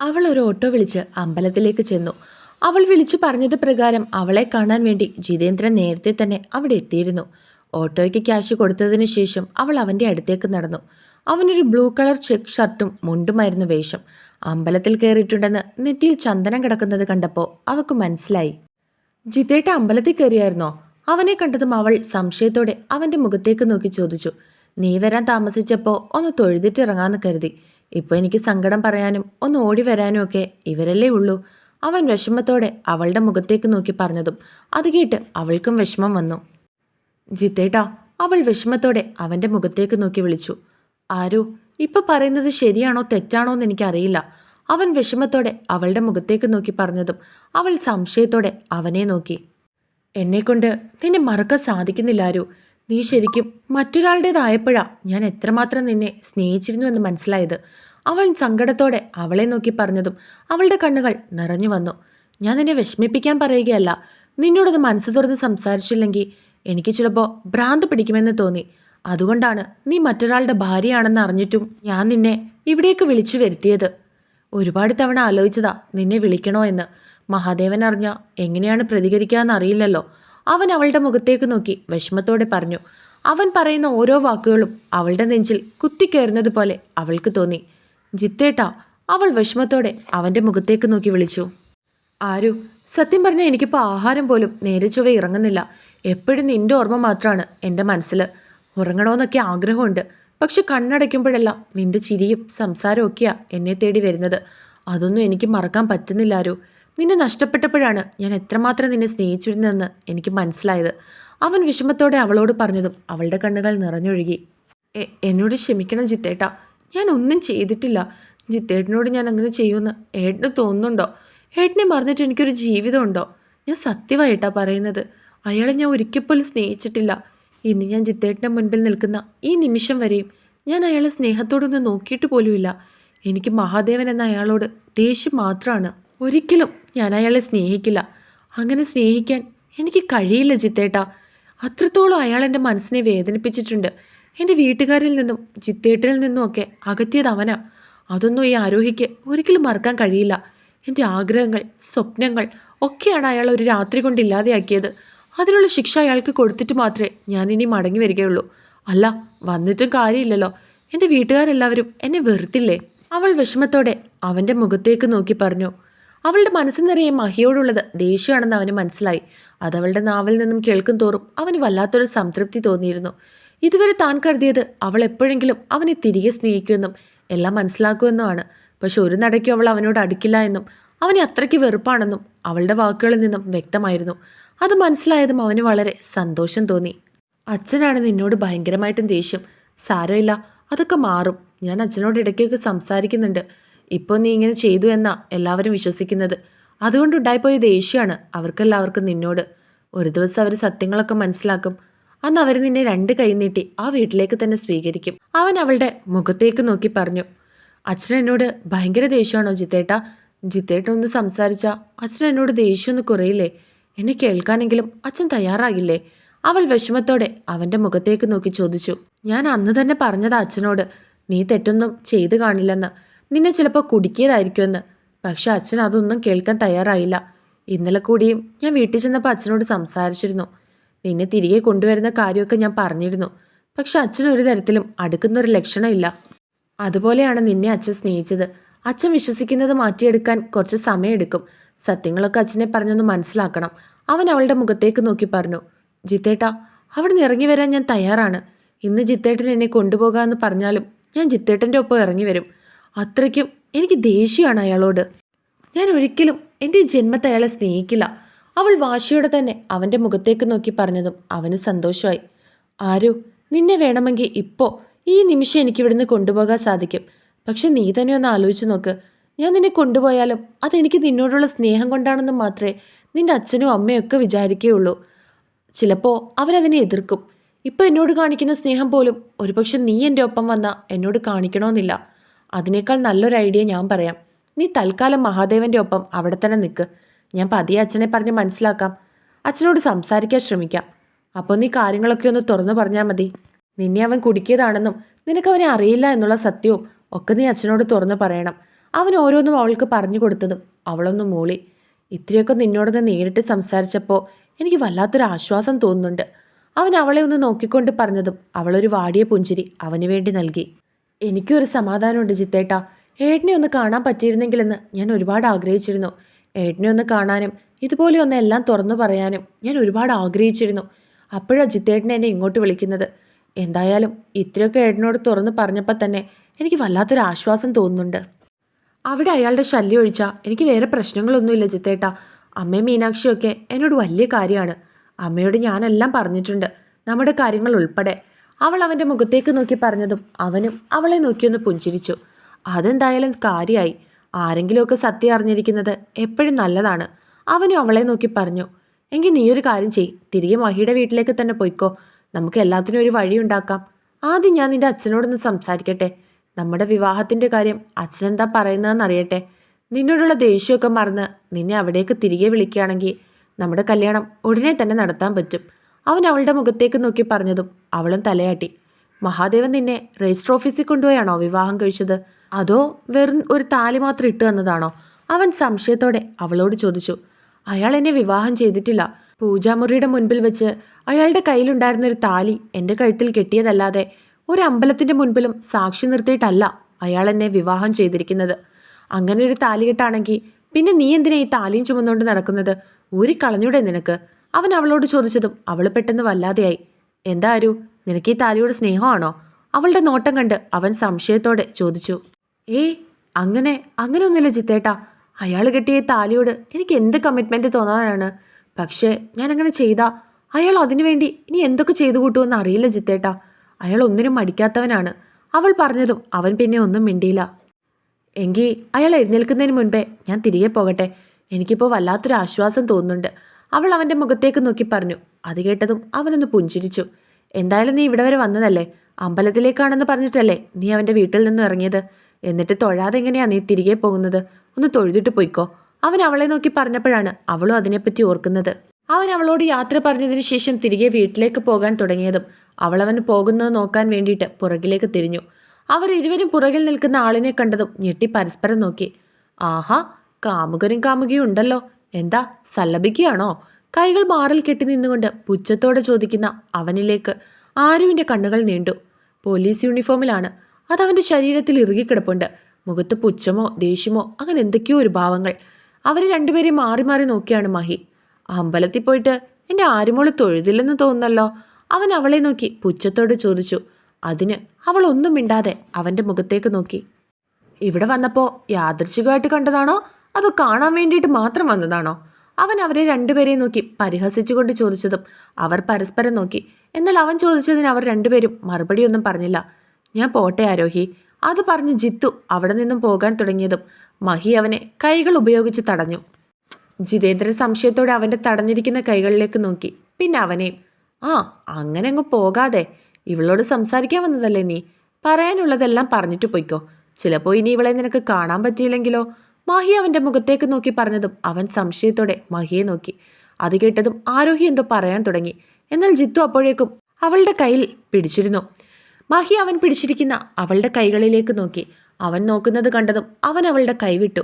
അവൾ ഒരു ഓട്ടോ വിളിച്ച് അമ്പലത്തിലേക്ക് ചെന്നു. അവൾ വിളിച്ചു പറഞ്ഞത് പ്രകാരം അവളെ കാണാൻ വേണ്ടി ജിതേന്ദ്രൻ നേരത്തെ തന്നെ അവിടെ എത്തിയിരുന്നു. ഓട്ടോയ്ക്ക് ക്യാഷ് കൊടുത്തതിന് ശേഷം അവൾ അവന്റെ അടുത്തേക്ക് നടന്നു. അവനൊരു ബ്ലൂ കളർ ചെക്ക് ഷർട്ടും മുണ്ടുമായിരുന്നു വേഷം. അമ്പലത്തിൽ കയറിയിട്ടുണ്ടെന്ന് നെറ്റിയിൽ ചന്ദനം കിടക്കുന്നത് കണ്ടപ്പോൾ അവൾക്ക് മനസ്സിലായി. ജിതേട്ട അമ്പലത്തിൽ കയറിയായിരുന്നോ? അവനെ കണ്ടതും അവൾ സംശയത്തോടെ അവന്റെ മുഖത്തേക്ക് നോക്കി ചോദിച്ചു. നീ വരാൻ താമസിച്ചപ്പോൾ ഒന്ന് തൊഴുതിട്ടിറങ്ങാന്ന് കരുതി. ഇപ്പോൾ എനിക്ക് സങ്കടം പറയാനും ഒന്ന് ഓടി വരാനും ഒക്കെ ഇവരല്ലേ ഉള്ളൂ. അവൻ വിഷമത്തോടെ അവളുടെ മുഖത്തേക്ക് നോക്കി പറഞ്ഞതും അത് കേട്ട് അവൾക്കും വിഷമം വന്നു. ജിത്തേട്ടാ അവൾ വിഷമത്തോടെ അവന്റെ മുഖത്തേക്ക് നോക്കി വിളിച്ചു. ആരോ ഇപ്പൊ പറയുന്നത് ശരിയാണോ തെറ്റാണോ എന്ന് എനിക്കറിയില്ല. അവൻ വിഷമത്തോടെ അവളുടെ മുഖത്തേക്ക് നോക്കി പറഞ്ഞതും അവൾ സംശയത്തോടെ അവനെ നോക്കി. എന്നെക്കൊണ്ട് നിന്നെ മറക്കാൻ സാധിക്കുന്നില്ല ആരു. നീ ശരിക്കും മറ്റൊരാളുടേതായപ്പോഴാ ഞാൻ എത്രമാത്രം നിന്നെ സ്നേഹിച്ചിരുന്നു എന്ന് മനസ്സിലായത്? അവൾ സങ്കടത്തോടെ അവളെ നോക്കി പറഞ്ഞതും അവളുടെ കണ്ണുകൾ നിറഞ്ഞു വന്നു. ഞാൻ നിന്നെ വിഷമിപ്പിക്കാൻ പറയുകയല്ല. നിന്നോടത് മനസ്സ് തുറന്ന് സംസാരിച്ചില്ലെങ്കിൽ എനിക്ക് ചിലപ്പോൾ ഭ്രാന്ത് പിടിക്കുമെന്ന് തോന്നി. അതുകൊണ്ടാണ് നീ മറ്റൊരാളുടെ ഭാര്യയാണെന്ന് അറിഞ്ഞിട്ടും ഞാൻ നിന്നെ ഇവിടേക്ക് വിളിച്ചു വരുത്തിയത്. ഒരുപാട് തവണ ആലോചിച്ചതാ നിന്നെ വിളിക്കണോ എന്ന്. മഹാദേവൻ അറിഞ്ഞ എങ്ങനെയാണ് പ്രതികരിക്കുക അറിയില്ലല്ലോ. അവൻ അവളുടെ മുഖത്തേക്ക് നോക്കി വിഷമത്തോടെ പറഞ്ഞു. അവൻ പറയുന്ന ഓരോ വാക്കുകളും അവളുടെ നെഞ്ചിൽ കുത്തിക്കയറുന്നത് പോലെ അവൾക്ക് തോന്നി. ജിത്തേട്ടാ അവൾ വിഷമത്തോടെ അവന്റെ മുഖത്തേക്ക് നോക്കി വിളിച്ചു. ആരു സത്യം പറഞ്ഞാൽ എനിക്കിപ്പോൾ ആഹാരം പോലും നേരെ ചൊവ്വ ഇറങ്ങുന്നില്ല. എപ്പോഴും നിന്റെ ഓർമ്മ മാത്രമാണ് എന്റെ മനസ്സിൽ ഉറങ്ങണമെന്നൊക്കെ ആഗ്രഹമുണ്ട്. പക്ഷെ കണ്ണടയ്ക്കുമ്പോഴെല്ലാം നിന്റെ ചിരിയും സംസാരമൊക്കെയാണ് എന്നെ തേടി വരുന്നത്. അതൊന്നും എനിക്ക് മറക്കാൻ പറ്റുന്നില്ല ആരു നിന്നെ നഷ്ടപ്പെട്ടപ്പോഴാണ് ഞാൻ എത്രമാത്രം നിന്നെ സ്നേഹിച്ചിരുന്നതെന്ന് എനിക്ക് മനസ്സിലായത്. അവൻ വിഷമത്തോടെ അവളോട് പറഞ്ഞതും അവളുടെ കണ്ണുകൾ നിറഞ്ഞൊഴുകി. "എ- എന്നോട് ക്ഷമിക്കണം ജിത്തേട്ടാ. ഞാൻ ഒന്നും ചെയ്തിട്ടില്ല. ജിത്തേട്ടനോട് ഞാൻ അങ്ങനെ ചെയ്യുമെന്ന് ഏട്ടന് തോന്നുന്നുണ്ടോ? ഏട്ടനെ മറന്നിട്ട് എനിക്കൊരു ജീവിതമുണ്ടോ? ഞാൻ സത്യമായിട്ടാ പറയുന്നത്. അയാളെ ഞാൻ ഒരിക്കൽ പോലും സ്നേഹിച്ചിട്ടില്ല. ഇന്ന് ഞാൻ ജിത്തേട്ടന്റെ മുൻപിൽ നിൽക്കുന്ന ഈ നിമിഷം വരെയും ഞാൻ അയാളെ സ്നേഹത്തോടൊന്നും നോക്കിയിട്ട് പോലുമില്ല. എനിക്ക് മഹാദേവൻ എന്ന അയാളോട് ദേഷ്യം മാത്രമാണ് ഒരിക്കലും ഞാൻ അയാളെ സ്നേഹിക്കില്ല. അങ്ങനെ സ്നേഹിക്കാൻ എനിക്ക് കഴിയില്ല ജിത്തേട്ടാ. അത്രത്തോളം അയാൾ എന്റെ മനസ്സിനെ വേദനിപ്പിച്ചിട്ടുണ്ട്. എന്റെ വീട്ടുകാരിൽ നിന്നും ചിത്തേട്ടിൽ നിന്നും ഒക്കെ അകറ്റിയത് അവനാ. അതൊന്നും ഈ ആരോഹിക്ക് ഒരിക്കലും മറക്കാൻ കഴിയില്ല. എന്റെ ആഗ്രഹങ്ങൾ സ്വപ്നങ്ങൾ ഒക്കെയാണ് അയാൾ ഒരു രാത്രി കൊണ്ട് ഇല്ലാതെയാക്കിയത്. അതിനുള്ള ശിക്ഷ അയാൾക്ക് കൊടുത്തിട്ട് മാത്രമേ ഞാൻ ഇനി മടങ്ങി വരികയുള്ളൂ. അല്ല വന്നിട്ടും കാര്യമില്ലല്ലോ. എന്റെ വീട്ടുകാരെല്ലാവരും എന്നെ വെറുത്തില്ലേ? അവൾ വിഷമത്തോടെ അവന്റെ മുഖത്തേക്ക് നോക്കി പറഞ്ഞു. അവളുടെ മനസ്സിൽ നിറയെ മഹിയോടുള്ളത് ദേഷ്യമാണെന്ന് അവന് മനസ്സിലായി. അത് അവളുടെ നാവിൽ നിന്നും കേൾക്കും തോറും അവന് വല്ലാത്തൊരു സംതൃപ്തി തോന്നിയിരുന്നു. ഇതുവരെ താൻ കരുതിയത് അവൾ എപ്പോഴെങ്കിലും അവനെ തിരികെ സ്നേഹിക്കുമെന്നും എല്ലാം മനസ്സിലാക്കുമെന്നുമാണ്. പക്ഷെ ഒരു നടയ്ക്കും അവൾ അവനോട് അടുക്കില്ല എന്നും അവനെ അത്രയ്ക്ക് വെറുപ്പാണെന്നും അവളുടെ വാക്കുകളിൽ നിന്നും വ്യക്തമായിരുന്നു. അത് മനസ്സിലായതും അവന് വളരെ സന്തോഷം തോന്നി. അച്ഛനാണ് നിന്നോട് ഭയങ്കരമായിട്ടും ദേഷ്യം. സാരമില്ല അതൊക്കെ മാറും. ഞാൻ അച്ഛനോട് ഇടയ്ക്കൊക്കെ സംസാരിക്കുന്നുണ്ട്. ഇപ്പോൾ നീ ഇങ്ങനെ ചെയ്തു എന്നാ എല്ലാവരും വിശ്വസിക്കുന്നത്. അതുകൊണ്ടുണ്ടായിപ്പോയ ദേഷ്യമാണ് അവർക്കെല്ലാവർക്കും നിന്നോട്. ഒരു ദിവസം അവർ സത്യങ്ങളൊക്കെ മനസ്സിലാക്കും. അന്ന് അവർ നിന്നെ രണ്ട് കൈ നീട്ടി ആ വീട്ടിലേക്ക് തന്നെ സ്വീകരിക്കും. അവൻ അവളുടെ മുഖത്തേക്ക് നോക്കി പറഞ്ഞു. അച്ഛൻ എന്നോട് ഭയങ്കര ദേഷ്യമാണോ ജിത്തേട്ട? ജിത്തേട്ട ഒന്ന് സംസാരിച്ചാൽ അച്ഛൻ എന്നോട് ദേഷ്യമൊന്ന് കുറയില്ലേ? എന്നെ കേൾക്കാനെങ്കിലും അച്ഛൻ തയ്യാറാകില്ലേ? അവൾ വിഷമത്തോടെ അവന്റെ മുഖത്തേക്ക് നോക്കി ചോദിച്ചു. ഞാൻ അന്ന് തന്നെ പറഞ്ഞതാ അച്ഛനോട്. നീ തെറ്റൊന്നും ചെയ്തു കാണില്ലെന്ന്. നിന്നെ ചിലപ്പോൾ കുടുക്കിയതായിരിക്കുമെന്ന്. പക്ഷെ അച്ഛൻ അതൊന്നും കേൾക്കാൻ തയ്യാറായില്ല. ഇന്നലെ കൂടിയും ഞാൻ വീട്ടിൽ ചെന്നപ്പോൾ അച്ഛനോട് സംസാരിച്ചിരുന്നു. നിന്നെ തിരികെ കൊണ്ടുവരുന്ന കാര്യമൊക്കെ ഞാൻ പറഞ്ഞിരുന്നു. പക്ഷെ അച്ഛൻ ഒരു തരത്തിലും അടുക്കുന്നൊരു ലക്ഷണമില്ല. അതുപോലെയാണ് നിന്നെ അച്ഛൻ സ്നേഹിച്ചത്. അച്ഛൻ വിശ്വസിക്കുന്നത് മാറ്റിയെടുക്കാൻ കുറച്ച് സമയമെടുക്കും. സത്യങ്ങളൊക്കെ അച്ഛനെ പറഞ്ഞൊന്ന് മനസ്സിലാക്കണം. അവൻ അവളുടെ മുഖത്തേക്ക് നോക്കി പറഞ്ഞു ജിത്തേട്ട അവിടെ നിന്ന് ഇറങ്ങി വരാൻ ഞാൻ തയ്യാറാണ്. ഇന്ന് ജിത്തേട്ടൻ എന്നെ കൊണ്ടുപോകാമെന്ന് പറഞ്ഞാലും ഞാൻ ജിത്തേട്ടന്റെ ഒപ്പം ഇറങ്ങി വരും. അത്രയ്ക്കും എനിക്ക് ദേഷ്യമാണ് അയാളോട്. ഞാൻ ഒരിക്കലും എന്റെ ജന്മത്തെ അയാളെ സ്നേഹിക്കില്ല. അവൾ വാശിയോടെ തന്നെ അവന്റെ മുഖത്തേക്ക് നോക്കി പറഞ്ഞതും അവന് സന്തോഷമായി. ആരോ നിന്നെ വേണമെങ്കിൽ ഇപ്പോൾ ഈ നിമിഷം എനിക്ക് ഇവിടുന്ന് കൊണ്ടുപോകാൻ സാധിക്കും. പക്ഷെ നീ തന്നെ ഒന്ന് ആലോചിച്ച് നോക്ക്. ഞാൻ നിന്നെ കൊണ്ടുപോയാലും അതെനിക്ക് നിന്നോടുള്ള സ്നേഹം കൊണ്ടാണെന്ന് മാത്രമേ നിന്റെ അച്ഛനും അമ്മയും ഒക്കെ വിചാരിക്കുകയുള്ളൂ. ചിലപ്പോൾ അവരതിനെ എതിർക്കും. ഇപ്പോൾ എന്നോട് കാണിക്കുന്ന സ്നേഹം പോലും ഒരുപക്ഷെ നീ എന്റെ ഒപ്പം വന്നാൽ എന്നോട് കാണിക്കണമെന്നില്ല. അതിനേക്കാൾ നല്ലൊരു ഐഡിയ ഞാൻ പറയാം. നീ തൽക്കാലം മഹാദേവന്റെ ഒപ്പം അവിടെ തന്നെ നിൽക്ക് ഞാൻ പതിയെ അച്ഛനെ പറഞ്ഞ് മനസ്സിലാക്കാം. അച്ഛനോട് സംസാരിക്കാൻ ശ്രമിക്കാം. അപ്പോൾ നീ കാര്യങ്ങളൊക്കെ ഒന്ന് തുറന്നു പറഞ്ഞാൽ മതി. നിന്നെ അവൻ കുടുക്കിയതാണെന്നും നിനക്ക് അവനെ അറിയില്ല എന്നുള്ള സത്യവും ഒക്കെ നീ അച്ഛനോട് തുറന്നു പറയണം. അവൻ ഓരോന്നും അവൾക്ക് പറഞ്ഞു കൊടുത്തതും അവളൊന്ന് മൂളി. ഇത്രയൊക്കെ നിന്നോടൊന്ന് നേരിട്ട് സംസാരിച്ചപ്പോൾ എനിക്ക് വല്ലാത്തൊരു ആശ്വാസം തോന്നുന്നുണ്ട്. അവൻ അവളെ ഒന്ന് നോക്കിക്കൊണ്ട് പറഞ്ഞതും അവളൊരു വാടിയ പുഞ്ചിരി അവന് വേണ്ടി നൽകി. എനിക്കൊരു സമാധാനമുണ്ട് ജിത്തേട്ടാ. ഏട്ടനെ ഒന്ന് കാണാൻ പറ്റിയിരുന്നെങ്കിലെന്ന് ഞാൻ ഒരുപാട് ആഗ്രഹിച്ചിരുന്നു. ഏട്ടനെ ഒന്ന് കാണാനും ഇതുപോലെ ഒന്ന് എല്ലാം തുറന്നു പറയാനും ഞാൻ ഒരുപാട് ആഗ്രഹിച്ചിരുന്നു. അപ്പോഴാണ് ജിത്തേട്ടനെ എന്നെ ഇങ്ങോട്ട് വിളിക്കുന്നത്. എന്തായാലും ഇത്രയൊക്കെ ഏട്ടനോട് തുറന്ന് പറഞ്ഞപ്പോൾ തന്നെ എനിക്ക് വല്ലാത്തൊരു ആശ്വാസം തോന്നുന്നുണ്ട്. അവിടെ അയാളുടെ ശല്യം ഒഴിച്ചാൽ എനിക്ക് വേറെ പ്രശ്നങ്ങളൊന്നുമില്ല ജിത്തേട്ട. അമ്മയും മീനാക്ഷിയൊക്കെ എന്നോട് വലിയ കാര്യമാണ്. അമ്മയോട് ഞാനെല്ലാം പറഞ്ഞിട്ടുണ്ട്. നമ്മുടെ കാര്യങ്ങൾ ഉൾപ്പെടെ. അവൾ അവന്റെ മുഖത്തേക്ക് നോക്കി പറഞ്ഞതും അവനും അവളെ നോക്കിയൊന്ന് പുഞ്ചിരിച്ചു. അതെന്തായാലും കാര്യമായി ആരെങ്കിലുമൊക്കെ സത്യം അറിഞ്ഞിരിക്കുന്നത് എപ്പോഴും നല്ലതാണ്. അവനും അവളെ നോക്കി പറഞ്ഞു. എങ്കിൽ നീ ഒരു കാര്യം ചെയ് തിരികെ മഹിയുടെ വീട്ടിലേക്ക് തന്നെ പോയിക്കോ. നമുക്ക് എല്ലാത്തിനും ഒരു വഴി ഉണ്ടാക്കാം. ആദ്യം ഞാൻ നിന്റെ അച്ഛനോടൊന്ന് സംസാരിക്കട്ടെ. നമ്മുടെ വിവാഹത്തിന്റെ കാര്യം അച്ഛനെന്താ പറയുന്നതെന്ന് അറിയട്ടെ. നിന്നോടുള്ള ദേഷ്യമൊക്കെ മറന്ന് നിന്നെ അവിടേക്ക് തിരികെ വിളിക്കുകയാണെങ്കിൽ നമ്മുടെ കല്യാണം ഉടനെ തന്നെ നടത്താൻ പറ്റും. അവൻ അവളുടെ മുഖത്തേക്ക് നോക്കി പറഞ്ഞതും അവളും തലയാട്ടി. മഹാദേവൻ നിന്നെ രജിസ്റ്റർ ഓഫീസിൽ കൊണ്ടുപോയാണോ വിവാഹം കഴിച്ചത്? അതോ വെറും ഒരു താലി മാത്രം ഇട്ടു തന്നതാണോ? അവൻ സംശയത്തോടെ അവളോട് ചോദിച്ചു. അയാൾ എന്നെ വിവാഹം ചെയ്തിട്ടില്ല. പൂജാമുറിയുടെ മുൻപിൽ വെച്ച് അയാളുടെ കയ്യിലുണ്ടായിരുന്ന ഒരു താലി എന്റെ കഴുത്തിൽ കെട്ടിയതല്ലാതെ ഒരു അമ്പലത്തിന്റെ മുൻപിലും സാക്ഷി നിർത്തിയിട്ടല്ല അയാൾ എന്നെ വിവാഹം ചെയ്തിരിക്കുന്നത്. അങ്ങനെ ഒരു താലി കെട്ടാണെങ്കിൽ പിന്നെ നീ എന്തിനാ ഈ താലിയും ചുമന്നുകൊണ്ട് നടക്കുന്നത്? ഊരിക്കളഞ്ഞൂടെ നിനക്ക്? അവൻ അവളോട് ചോദിച്ചതും അവൾ പെട്ടെന്ന് വല്ലാതെയായി. എന്താ ആരു നിനക്ക് ഈ താലിയോട് സ്നേഹമാണോ? അവളുടെ നോട്ടം കണ്ട് അവൻ സംശയത്തോടെ ചോദിച്ചു. ഏയ് അങ്ങനെ അങ്ങനെയൊന്നുമില്ല ചിത്തേട്ടാ. അയാൾ കിട്ടിയ താലിയോട് എനിക്ക് എന്ത് കമ്മിറ്റ്മെന്റ് തോന്നാനാണ്? പക്ഷേ ഞാൻ അങ്ങനെ ചെയ്താ. അയാൾ അതിനുവേണ്ടി ഇനി എന്തൊക്കെ ചെയ്തു കൂട്ടുമെന്ന് അറിയില്ല ചിത്തേട്ടാ. അയാൾ ഒന്നിനും മടിക്കാത്തവനാണ്. അവൾ പറഞ്ഞതും അവൻ പിന്നെ ഒന്നും മിണ്ടിയില്ല. എങ്കിൽ അയാൾ എഴുന്നേൽക്കുന്നതിന് മുൻപേ ഞാൻ തിരികെ പോകട്ടെ. എനിക്കിപ്പോൾ വല്ലാത്തൊരു ആശ്വാസം തോന്നുന്നുണ്ട്. അവൾ അവന്റെ മുഖത്തേക്ക് നോക്കി പറഞ്ഞു. അത് കേട്ടതും അവനൊന്ന് പുഞ്ചിരിച്ചു. എന്തായാലും നീ ഇവിടെ വരെ വന്നതല്ലേ? അമ്പലത്തിലേക്കാണെന്ന് പറഞ്ഞിട്ടല്ലേ നീ അവന്റെ വീട്ടിൽ നിന്നും ഇറങ്ങിയത്? എന്നിട്ട് തൊഴാതെ എങ്ങനെയാ നീ തിരികെ പോകുന്നത്? ഒന്ന് തൊഴുതിട്ട് പോയിക്കോ. അവൻ അവളെ നോക്കി പറഞ്ഞപ്പോഴാണ് അവളും അതിനെപ്പറ്റി ഓർക്കുന്നത്. അവൻ അവളോട് യാത്ര പറഞ്ഞതിന് ശേഷം തിരികെ വീട്ടിലേക്ക് പോകാൻ തുടങ്ങിയതും അവൾ അവൻ പോകുന്നത് നോക്കാൻ വേണ്ടിയിട്ട് പുറകിലേക്ക് തിരിഞ്ഞു. അവർ ഇരുവരും പുറകിൽ നിൽക്കുന്ന ആളിനെ കണ്ടതും ഞെട്ടി പരസ്പരം നോക്കി. ആഹാ കാമുകരും കാമുകിയും ഉണ്ടല്ലോ. എന്താ സല്ലപിക്കുകയാണോ? കൈകൾ മാറിൽ കെട്ടി നിന്നുകൊണ്ട് പുച്ഛത്തോടെ ചോദിക്കുന്ന അവനിലേക്ക് ആരുവിന്റെ കണ്ണുകൾ നീണ്ടു. പോലീസ് യൂണിഫോമിലാണ്. അതവന്റെ ശരീരത്തിൽ ഇറുകിക്കിടപ്പുണ്ട്. മുഖത്ത് പുച്ഛമോ ദേഷ്യമോ അങ്ങനെ എന്തൊക്കെയോ ഒരു ഭാവങ്ങൾ. അവർ രണ്ടുപേരെയും മാറി മാറി നോക്കിയാണ് മഹി. അമ്പലത്തിൽ പോയിട്ട് എന്റെ ആരുമോൾ തൊഴുതില്ലെന്ന് തോന്നുന്നല്ലോ. അവൻ അവളെ നോക്കി പുച്ഛത്തോട് ചോദിച്ചു. അതിന് അവൾ ഒന്നും മിണ്ടാതെ അവന്റെ മുഖത്തേക്ക് നോക്കി. ഇവിടെ വന്നപ്പോൾ യാദൃച്ഛികമായിട്ട് കണ്ടതാണോ? അതോ കാണാൻ വേണ്ടിയിട്ട് മാത്രം വന്നതാണോ? അവൻ അവരെ രണ്ടുപേരെയും നോക്കി പരിഹസിച്ചുകൊണ്ട് ചോദിച്ചതും അവർ പരസ്പരം നോക്കി. എന്നാൽ അവൻ ചോദിച്ചതിന് അവർ രണ്ടുപേരും മറുപടിയൊന്നും പറഞ്ഞില്ല. ഞാൻ പോട്ടെ ആരോഹി അത് പറഞ്ഞ് ജിത്തു അവിടെ നിന്നും പോകാൻ തുടങ്ങിയതും മഹി അവനെ കൈകൾ ഉപയോഗിച്ച് തടഞ്ഞു. ജിതേന്ദ്രൻ സംശയത്തോടെ അവന്റെ തടഞ്ഞിരിക്കുന്ന കൈകളിലേക്ക് നോക്കി. പിന്നെ അവനെയും ആ അങ്ങനെ അങ്ങ് പോകാതെ. ഇവളോട് സംസാരിക്കാൻ വന്നതല്ലേ നീ? പറയാനുള്ളതെല്ലാം പറഞ്ഞിട്ട് പൊയ്ക്കോ. ചിലപ്പോൾ ഇനി ഇവളെ നിനക്ക് കാണാൻ പറ്റിയില്ലെങ്കിലോ? മാഹി അവന്റെ മുഖത്തേക്ക് നോക്കി പറഞ്ഞതും അവൻ സംശയത്തോടെ മഹിയെ നോക്കി. അത് കേട്ടതും ആരോഹി എന്തോ പറയാൻ തുടങ്ങി. എന്നാൽ ജിത്തു അപ്പോഴേക്കും അവളുടെ കയ്യിൽ പിടിച്ചിരുന്നു. മഹി അവൻ പിടിച്ചിരിക്കുന്ന അവളുടെ കൈകളിലേക്ക് നോക്കി. അവൻ നോക്കുന്നത് കണ്ടതും അവൻ അവളുടെ കൈവിട്ടു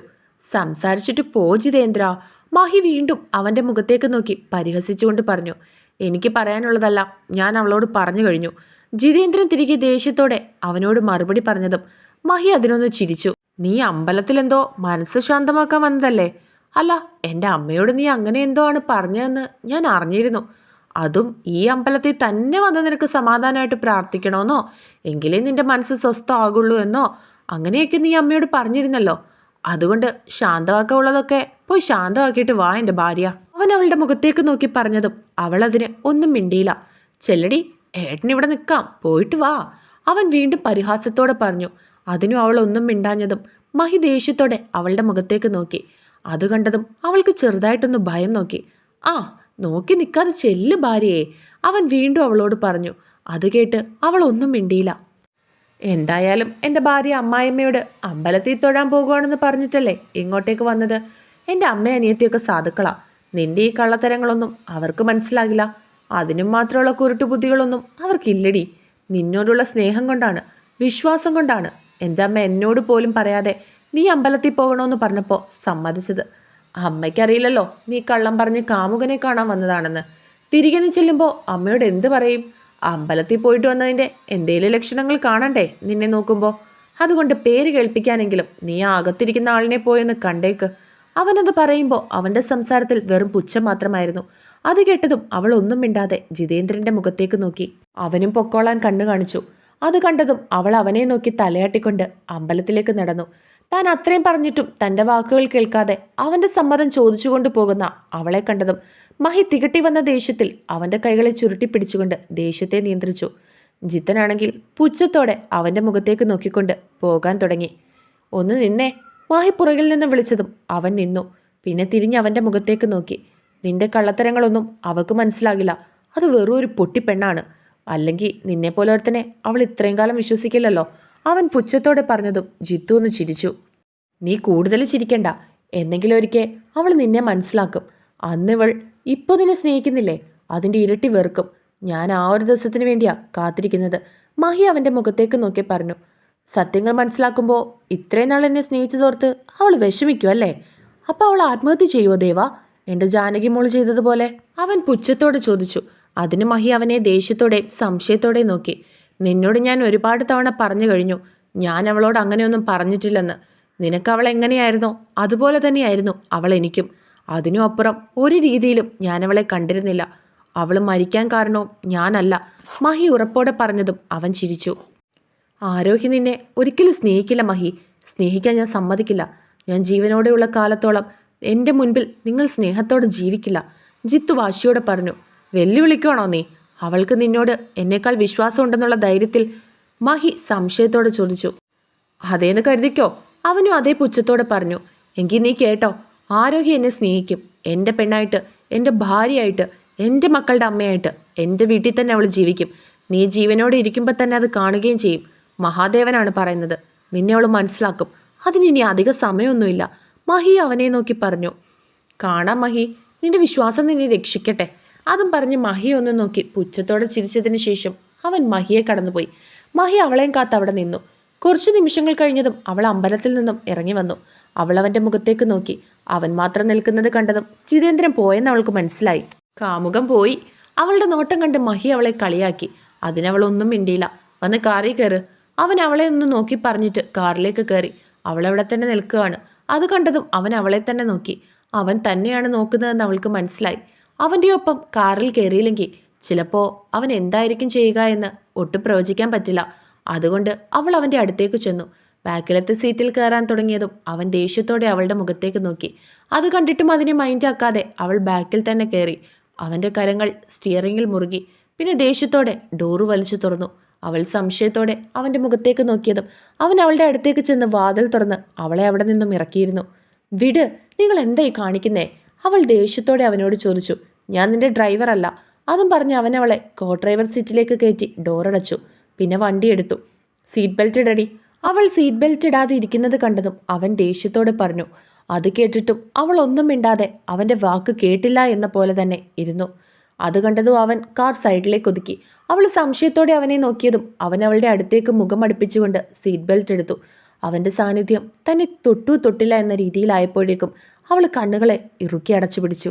സംസാരിച്ചിട്ട് പോ ജിതേന്ദ്ര. മഹി വീണ്ടും അവന്റെ മുഖത്തേക്ക് നോക്കി പരിഹസിച്ചുകൊണ്ട് പറഞ്ഞു. എനിക്ക് പറയാനുള്ളതല്ല ഞാൻ അവളോട് പറഞ്ഞു കഴിഞ്ഞു. ജിതേന്ദ്രൻ തിരികെ ദേഷ്യത്തോടെ അവനോട് മറുപടി പറഞ്ഞതും മഹി അതിനൊന്ന് ചിരിച്ചു. നീ അമ്പലത്തിലെന്തോ മനസ്സ് ശാന്തമാക്കാൻ വന്നതല്ലേ? അല്ല എന്റെ അമ്മയോട് നീ അങ്ങനെ എന്തോ ആണ് പറഞ്ഞതെന്ന് ഞാൻ അറിഞ്ഞിരുന്നു. അതും ഈ അമ്പലത്തിൽ തന്നെ വന്ന് നിനക്ക് സമാധാനമായിട്ട് പ്രാർത്ഥിക്കണമെന്നോ എങ്കിലേ നിന്റെ മനസ്സ് സ്വസ്ഥമാകുള്ളൂ എന്നോ? അങ്ങനെയൊക്കെ നീ അമ്മയോട് പറഞ്ഞിരുന്നല്ലോ. അതുകൊണ്ട് ശാന്തമാക്കാനുള്ളതൊക്കെ പോയി ശാന്തമാക്കിയിട്ട് വാ എന്റെ ഭാര്യ. അവൻ അവളുടെ മുഖത്തേക്ക് നോക്കി പറഞ്ഞതും അവൾ അതിന് ഒന്നും മിണ്ടിയില്ല. ചെല്ലടി ഏട്ടനിവിടെ നിൽക്കാം പോയിട്ട് വാ. അവൻ വീണ്ടും പരിഹാസത്തോടെ പറഞ്ഞു. അതിനും അവൾ ഒന്നും മിണ്ടാഞ്ഞതും മഹി ദേഷ്യത്തോടെ അവളുടെ മുഖത്തേക്ക് നോക്കി. അത് കണ്ടതും അവൾക്ക് ചെറുതായിട്ടൊന്ന് ഭയം നോക്കി. ആ നോക്കി നിൽക്കാതെ ചെല്ല് ഭാര്യയെ അവൻ വീണ്ടും അവളോട് പറഞ്ഞു. അത് കേട്ട് അവൾ ഒന്നും മിണ്ടിയില്ല. എന്തായാലും എന്റെ ഭാര്യ അമ്മായിയമ്മയോട് അമ്പലത്തിൽ തൊഴാൻ പോകുവാണെന്ന് പറഞ്ഞിട്ടല്ലേ ഇങ്ങോട്ടേക്ക് വന്നത്? എന്റെ അമ്മ അനിയത്തിയൊക്കെ സാധുക്കളാ. നിന്റെ ഈ കള്ളത്തരങ്ങളൊന്നും അവർക്ക് മനസ്സിലാകില്ല. അതിനും മാത്രമുള്ള കുരുട്ടുബുദ്ധികളൊന്നും അവർക്കില്ലടി. നിന്നോടുള്ള സ്നേഹം കൊണ്ടാണ് വിശ്വാസം കൊണ്ടാണ് എന്റെ അമ്മ എന്നോട് പോലും പറയാതെ നീ അമ്പലത്തിൽ പോകണമെന്ന് പറഞ്ഞപ്പോൾ സമ്മതിച്ചത്. അമ്മയ്ക്കറിയില്ലല്ലോ നീ കള്ളം പറഞ്ഞ് കാമുകനെ കാണാൻ വന്നതാണെന്ന്. തിരികെ നീ ചെല്ലുമ്പോൾ അമ്മയോട് എന്ത് പറയും? അമ്പലത്തിൽ പോയിട്ട് വന്നതിന്റെ എന്തേലും ലക്ഷണങ്ങൾ കാണണ്ടേ നിന്നെ നോക്കുമ്പോൾ അതുകൊണ്ട് പേര് കേൾപ്പിക്കാനെങ്കിലും നീ അകത്തിരിക്കുന്ന ആളിനെ പോയെന്ന് കണ്ടേക്ക്. അവനത് പറയുമ്പോൾ അവന്റെ സംസാരത്തിൽ വെറും പുച്ഛം മാത്രമായിരുന്നു. അത് കേട്ടതും അവൾ ഒന്നും മിണ്ടാതെ ജിതേന്ദ്രന്റെ മുഖത്തേക്ക് നോക്കി. അവനും പൊക്കോളാൻ കണ്ണു കാണിച്ചു. അത് കണ്ടതും അവൾ അവനെ നോക്കി തലയാട്ടിക്കൊണ്ട് അമ്പലത്തിലേക്ക് നടന്നു. താൻ അത്രയും പറഞ്ഞിട്ടും തന്റെ വാക്കുകൾ കേൾക്കാതെ അവന്റെ സമ്മതം ചോദിച്ചുകൊണ്ട് പോകുന്ന അവളെ കണ്ടതും മഹി തികട്ടി വന്ന ദേഷ്യത്തിൽ അവന്റെ കൈകളെ ചുരുട്ടി പിടിച്ചുകൊണ്ട് ദേഷ്യത്തെ നിയന്ത്രിച്ചു. ജിത്തനാണെങ്കിൽ പുച്ഛത്തോടെ അവന്റെ മുഖത്തേക്ക് നോക്കിക്കൊണ്ട് പോകാൻ തുടങ്ങി. ഒന്ന് നിന്നേ മാഹി പുറകിൽ നിന്ന് വിളിച്ചതും അവൻ നിന്നു. പിന്നെ തിരിഞ്ഞ് അവന്റെ മുഖത്തേക്ക് നോക്കി. നിന്റെ കള്ളത്തരങ്ങളൊന്നും അവൾക്ക് മനസ്സിലാകില്ല. അത് വെറും ഒരു പൊട്ടിപ്പെണ്ണാണ്. അല്ലെങ്കിൽ നിന്നെപ്പോലെ ഒരുത്തനെ അവൾ ഇത്രയും കാലം വിശ്വസിക്കില്ലല്ലോ. അവൻ പുച്ഛത്തോടെ പറഞ്ഞതും ജിത്തു ഒന്ന് ചിരിച്ചു. നീ കൂടുതൽ ചിരിക്കണ്ട. എന്നെങ്കിലും ഒരിക്കൽ അവൾ നിന്നെ മനസ്സിലാക്കും. അന്നിവൾ ഇപ്പോൾ നിന്നെ സ്നേഹിക്കുന്നില്ലേ? അതിന്റെ ഇരട്ടി വെറുക്കും. ഞാൻ ആ ഒരു ദിവസത്തിന് വേണ്ടിയാ കാത്തിരിക്കുന്നത്. മഹി അവന്റെ മുഖത്തേക്ക് നോക്കി പറഞ്ഞു. സത്യങ്ങൾ മനസ്സിലാക്കുമ്പോൾ ഇത്രയും നാൾ എന്നെ സ്നേഹിച്ചതോർത്ത് അവൾ വിഷമിക്കും അല്ലേ അപ്പോൾ അവൾ ആത്മഹത്യ ചെയ്യുമോ ദേവ? എന്റെ ജാനകി മോൾ ചെയ്തതുപോലെ? അവൻ പുച്ഛത്തോടെ ചോദിച്ചു. അതിന് മഹി അവനെ ദേഷ്യത്തോടെ സംശയത്തോടെ നോക്കി. നിന്നോട് ഞാൻ ഒരുപാട് തവണ പറഞ്ഞു കഴിഞ്ഞു. ഞാൻ അവളോട് അങ്ങനെയൊന്നും പറഞ്ഞിട്ടില്ലെന്ന്. നിനക്ക് അവൾ എങ്ങനെയായിരുന്നോ? അതുപോലെ തന്നെയായിരുന്നു അവൾ എനിക്കും. അതിനും അപ്പുറം ഒരു രീതിയിലും ഞാൻ അവളെ കണ്ടിരുന്നില്ല. അവൾ മരിക്കാൻ കാരണവും ഞാനല്ല. മഹി ഉറപ്പോടെ പറഞ്ഞതും അവൻ ചിരിച്ചു. ആരോഹി നിന്നെ ഒരിക്കലും സ്നേഹിക്കില്ല മഹി. സ്നേഹിക്കാൻ ഞാൻ സമ്മതിക്കില്ല. ഞാൻ ജീവനോടെയുള്ള കാലത്തോളം എന്റെ മുൻപിൽ നിങ്ങൾ സ്നേഹത്തോടെ ജീവിക്കില്ല. ജിത്തു വാശിയോടെ പറഞ്ഞു വെല്ലുവിളിക്കുവാണോ നീ? അവൾക്ക് നിന്നോട് എന്നേക്കാൾ വിശ്വാസമുണ്ടെന്നുള്ള ധൈര്യത്തിൽ മഹി സംശയത്തോടെ ചോദിച്ചു. അതേന്ന് കരുതിക്കോ? അവനും അതേ പുച്ഛത്തോടെ പറഞ്ഞു. എങ്കിൽ നീ കേട്ടോ ആരോഗ്യ എന്നെ സ്നേഹിക്കും. എന്റെ പെണ്ണായിട്ട് എന്റെ ഭാര്യയായിട്ട് എന്റെ മക്കളുടെ അമ്മയായിട്ട് എന്റെ വീട്ടിൽ തന്നെ അവൾ ജീവിക്കും. നീ ജീവനോടെ ഇരിക്കുമ്പോൾ തന്നെ അത് കാണുകയും ചെയ്യും. മഹാദേവനാണ് പറയുന്നത്. നിന്നെ അവൾ മനസ്സിലാക്കും. അതിനിനി അധിക സമയമൊന്നുമില്ല. മഹി അവനെ നോക്കി പറഞ്ഞു. കാണാം മഹി നിന്റെ വിശ്വാസം നിന്നെ രക്ഷിക്കട്ടെ. അതും പറഞ്ഞ് മഹിയെ ഒന്ന് നോക്കി. പുച്ഛത്തോടെ ചിരിച്ചതിന് ശേഷം അവൻ മഹിയെ കടന്നുപോയി. മഹി അവളെയും കാത്ത് അവിടെ നിന്നു. കുറച്ച് നിമിഷങ്ങൾ കഴിഞ്ഞതും അവൾ അമ്പലത്തിൽ നിന്നും ഇറങ്ങി വന്നു. അവൾ അവന്റെ മുഖത്തേക്ക് നോക്കി. അവൻ മാത്രം നിൽക്കുന്നത് കണ്ടതും ജിതേന്ദ്രൻ പോയെന്ന് അവൾക്ക് മനസ്സിലായി. കാമുകം പോയി. അവളുടെ നോട്ടം കണ്ട് മഹി അവളെ കളിയാക്കി. അതിനവൾ ഒന്നും മിണ്ടിയില്ല. വന്ന് കാറി കയറ്. അവൻ അവളെ ഒന്ന് നോക്കി പറഞ്ഞിട്ട് കാറിലേക്ക് കയറി. അവളവിടെ തന്നെ നിൽക്കുകയാണ്. അത് കണ്ടതും അവൻ അവളെ തന്നെ നോക്കി. അവൻ തന്നെയാണ് നോക്കുന്നതെന്ന് അവൾക്ക് മനസ്സിലായി. അവന്റെ ഒപ്പം കാറിൽ കയറിയില്ലെങ്കിൽ ചിലപ്പോൾ അവൻ എന്തായിരിക്കും ചെയ്യുക എന്ന് ഒട്ടും പ്രവചിക്കാൻ പറ്റില്ല. അതുകൊണ്ട് അവൾ അവന്റെ അടുത്തേക്ക് ചെന്നു. ബാക്കിലത്തെ സീറ്റിൽ കയറാൻ തുടങ്ങിയതും അവൻ ദേഷ്യത്തോടെ അവളുടെ മുഖത്തേക്ക് നോക്കി. അത് കണ്ടിട്ടും അതിനെ മൈൻഡാക്കാതെ അവൾ ബാക്കിൽ തന്നെ കയറി അവന്റെ കരങ്ങൾ സ്റ്റിയറിങ്ങിൽ മുറുകി. പിന്നെ ദേഷ്യത്തോടെ ഡോറ് വലിച്ചു തുറന്നു. അവൾ സംശയത്തോടെ അവന്റെ മുഖത്തേക്ക് നോക്കിയതും അവൻ അവളുടെ അടുത്തേക്ക് ചെന്ന് വാതിൽ തുറന്ന് അവളെ അവിടെ നിന്നും ഇറക്കിയിരുന്നു. വിട് നിങ്ങൾ എന്തായി കാണിക്കുന്നേ? അവൾ ദേഷ്യത്തോടെ അവനോട് ചോദിച്ചു ഞാൻ നിന്റെ ഡ്രൈവറല്ല അതും പറഞ്ഞ് അവൻ അവളെ കോ ഡ്രൈവർ സീറ്റിലേക്ക് കയറ്റി ഡോറടച്ചു പിന്നെ വണ്ടി എടുത്തു. സീറ്റ് ബെൽറ്റ് ഇടടി. അവൾ സീറ്റ് ബെൽറ്റ് ഇടാതെ ഇരിക്കുന്നത് കണ്ടതും അവൻ ദേഷ്യത്തോടെ പറഞ്ഞു അത് കേട്ടിട്ടും അവൾ ഒന്നും മിണ്ടാതെ അവന്റെ വാക്ക് കേട്ടില്ല എന്ന പോലെ തന്നെ ഇരുന്നു. അത് കണ്ടതും അവൻ കാർ സൈഡിലേക്ക് ഒതുക്കി. അവൾ സംശയത്തോടെ അവനെ നോക്കിയതും അവൻ അവളുടെ അടുത്തേക്ക് മുഖം അടുപ്പിച്ചുകൊണ്ട് സീറ്റ് ബെൽറ്റ് എടുത്തു. അവന്റെ സാന്നിധ്യം തന്നെ തൊട്ടു തൊട്ടില്ല എന്ന രീതിയിലായപ്പോഴേക്കും അവൾ കണ്ണുകളെ ഇറുക്കി അടച്ചു പിടിച്ചു